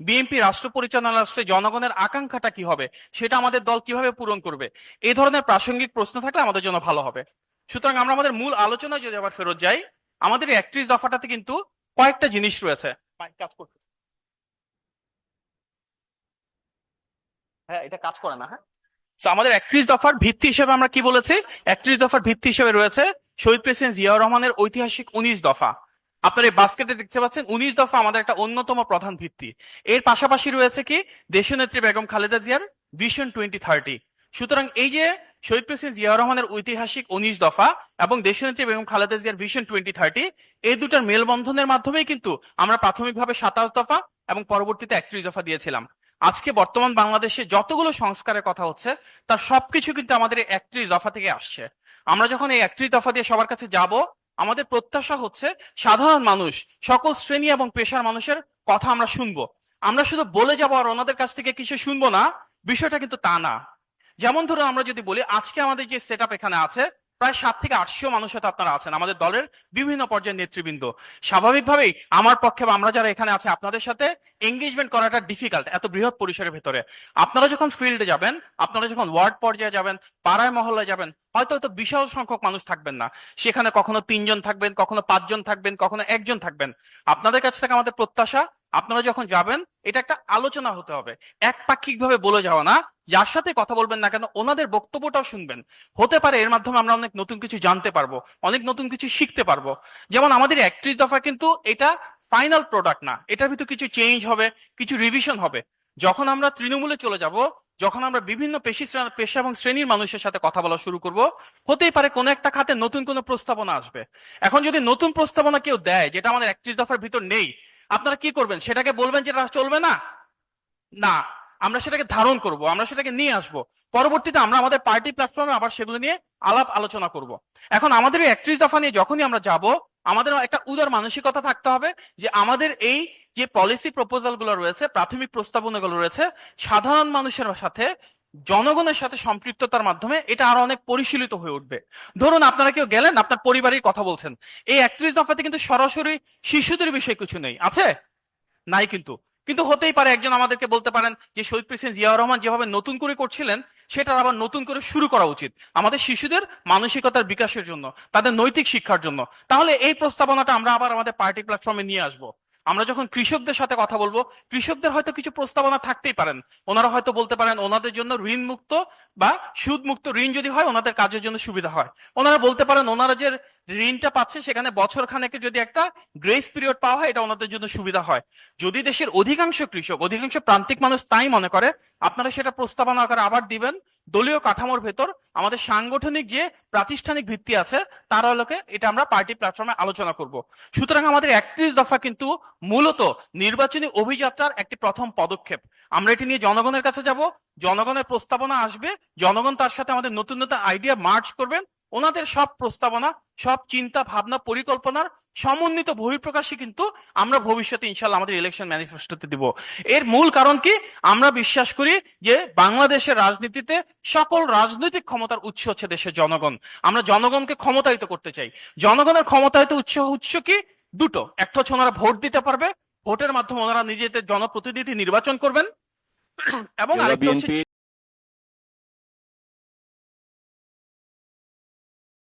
BNP রাষ্ট্র পরিচালনা রাষ্ট্রে জনগণের আকাঙ্ক্ষাটা কি হবে? সেটা আমাদের দল কীভাবে পূরণ করবে? এই ধরনের প্রাসঙ্গিক প্রশ্ন থাকলে আমাদের জন্য ভালো হবে। সুতরাং আমরা আমাদের মূল আলোচনায় যদি আবার ফেরত যাই আমাদের একত্রিশ দফাটাতে কিন্তু কয়েকটা জিনিস রয়েছে। কাজ করতে হ্যাঁ এটা কাজ করে না হ্যাঁ। আমাদের একত্রিশ দফার ভিত্তি হিসেবে আমরা কি বলেছি? একত্রিশ দফার ভিত্তি হিসেবে রয়েছে শহীদ প্রেসিডেন্ট জিয়াউর রহমানের ঐতিহাসিক উনিশ দফা। আপনার এই বাস্কেটে দেখতে পাচ্ছেন, উনিশ দফা আমাদের একটা অন্যতম প্রধান ভিত্তি। এর পাশাপাশি রয়েছে কি, দেশনেত্রী বেগম খালেদা জিয়ার ভিশন টোয়েন্টি থার্টি সুতরাং এই যে শহীদ প্রেসিডেন্ট জিয়াউর রহমানের ঐতিহাসিক উনিশ দফা এবং দেশনেত্রী বেগম খালেদা জিয়ার ভিশন টোয়েন্টি থার্টি এই দুটার মেলবন্ধনের মাধ্যমেই কিন্তু আমরা প্রাথমিকভাবে সাতাশ দফা এবং পরবর্তীতে একত্রিশ দফা দিয়েছিলাম। আজকে বর্তমান বাংলাদেশে যতগুলো সংস্কারের কথা হচ্ছে, তার সবকিছু কিন্তু আমাদের একত্রিশ দফা থেকে আসছে। আমরা যখন এই একত্রিশ দফা দিয়ে সবার কাছে যাব আমাদের প্রত্যাশা হচ্ছে সাধারণ মানুষ, সকল শ্রেণি এবং পেশার মানুষের কথা আমরা শুনব। আমরা শুধু বলে যাব আর ওনাদের কাছ থেকে কিছু শুনব না, বিষয়টা কিন্তু তা না। যেমন ধরো আমরা যদি বলি, আজকে আমাদের যে সেট এখানে আছে প্রায় সাত থেকে আটশো মানুষ হয়তো আপনারা আছেন, আমাদের দলের বিভিন্ন পর্যায়ের নেতৃবৃন্দ। স্বাভাবিকভাবেই আমার পক্ষে আমরা যারা এখানে আছে, আপনাদের সাথে এঙ্গেজমেন্ট করাটা ডিফিকাল্ট এত বৃহৎ পরিসরের ভেতরে। আপনারা যখন ফিল্ডে যাবেন, আপনারা যখন ওয়ার্ড পর্যায়ে যাবেন, পাড়ায় মহল্লায় যাবেন, হয়তো হয়তো বিশাল সংখ্যক মানুষ থাকবেন না। সেখানে কখনো তিনজন থাকবেন, কখনো পাঁচজন থাকবেন, কখনো একজন থাকবেন। আপনাদের কাছ থেকে আমাদের প্রত্যাশা আপনারা যখন যাবেন, এটা একটা আলোচনা হতে হবে। একপাক্ষিক ভাবে বলে যাওয়া না, যার সাথে কথা বলবেন না কেন, ওনাদের বক্তব্যটাও শুনবেন। হতে পারে এর মাধ্যমে আমরা অনেক নতুন কিছু জানতে পারব, অনেক নতুন কিছু শিখতে পারব। যেমন আমাদের একত্রিশ দফা কিন্তু এটা ফাইনাল প্রোডাক্ট না, এটার ভিতর কিছু চেঞ্জ হবে, কিছু রিভিশন হবে। যখন আমরা তৃণমূলে চলে যাব, যখন আমরা বিভিন্ন পেশি পেশা এবং শ্রেণির মানুষের সাথে কথা বলা শুরু করব, হতেই পারে কোনো একটা খাতে নতুন কোনো প্রস্তাবনা আসবে। এখন যদি নতুন প্রস্তাবনা কেউ দেয়, যেটা আমাদের একত্রিশ দফার ভিতর নেই আপনারা কি করবেন? সেটাকে বলবেন যেটা চলবে না? না। আমরা সেটাকে ধারণ করব, আমরা সেটাকে নিয়ে আসব। পরবর্তীতে আমরা আমাদের পার্টি প্ল্যাটফর্মে আবার সেগুলো নিয়ে আলাপ আলোচনা করব। এখন আমাদের একত্রিশ দফা নিয়ে যখনই আমরা যাব, আমাদের একটা উদার মানসিকতা থাকতে হবে যে আমাদের এই যে পলিসি প্রপোজালগুলো রয়েছে, প্রাথমিক প্রস্তাবনাগুলো রয়েছে, সাধারণ মানুষের সাথে জনগণের সাথে সম্পৃক্ততার মাধ্যমে এটা আরও অনেক পরিশীলিত হয়ে উঠবে। ধরুন আপনারা কেউ গেলেন, আপনার পরিবারের কথা বলছেন। এই একত্রিশ দফাতে কিন্তু সরাসরি শিশুদের বিষয়ে কিছু নেই। আছে? নাই কিন্তু। কিন্তু হতেই পারে একজন আমাদেরকে বলতে পারেন যে, শহীদ প্রেসিডেন্ট জিয়াউর রহমান যেভাবে নতুন করে করছিলেন সেটা আবার নতুন করে শুরু করা উচিত আমাদের শিশুদের মানসিকতার বিকাশের জন্য, তাদের নৈতিক শিক্ষার জন্য। তাহলে এই প্রস্তাবনাটা আমরা আবার আমাদের পার্টি প্ল্যাটফর্মে নিয়ে আসব। আমরা যখন কৃষকদের সাথে কথা বলব, কৃষকদের হয়তো কিছু প্রস্তাবনা থাকতেই পারেন। ওনারা হয়তো বলতে পারেন, ওনাদের জন্য ঋণ মুক্ত বা সুদ মুক্ত ঋণ যদি হয়, ওনাদের কাজের জন্য সুবিধা হয়। ওনারা বলতে পারেন, ওনারা যে ঋণটা পাচ্ছে, সেখানে বছর খানেকে যদি একটা গ্রেস পিরিয়ড পাওয়া হয়, এটা ওনাদের জন্য সুবিধা হয়। যদি দেশের অধিকাংশ কৃষক, অধিকাংশ প্রান্তিক মানুষ তাই মনে করে, আপনারা সেটা প্রস্তাবনা আকারে আবার দিবেন দলীয় কাঠামোর ভেতর আমাদের সাংগঠনিক যে প্রাতিষ্ঠানিক ভিত্তি আছে, তার আলোকে এটা আমরা পার্টি প্ল্যাটফর্মে আলোচনা করব। সুতরাং আমাদের একত্রিশ দফা কিন্তু মূলত নির্বাচনী অভিযাত্রার একটি প্রথম পদক্ষেপ। আমরা এটি নিয়ে জনগণের কাছে যাব, জনগণের প্রস্তাবনা আসবে, জনগণ তার সাথে আমাদের নতুন নতুন আইডিয়া মার্চ করবেন ওনাদের সব প্রস্তাবনা সব চিন্তা ভাবনা পরিকল্পনার সমন্বিত বহিঃপ্রকাশই কিন্তু আমরা ভবিষ্যতে ইনশাল্লাহ আমাদের ইলেকশন ম্যানিফেস্টোতে দিব। এর মূল কারণ কি? আমরা বিশ্বাস করি যে বাংলাদেশের রাজনীতিতে সকল রাজনৈতিক ক্ষমতার উৎস হচ্ছে দেশের জনগণ। আমরা জনগণকে ক্ষমতায়িত করতে চাই। জনগণের ক্ষমতায়িত উৎস উৎস কি? দুটো। একটা হচ্ছে ওনারা ভোট দিতে পারবে। ভোটের মাধ্যমে ওনারা নিজেদের জনপ্রতিনিধি নির্বাচন করবেন। এবং আরেকটা হচ্ছে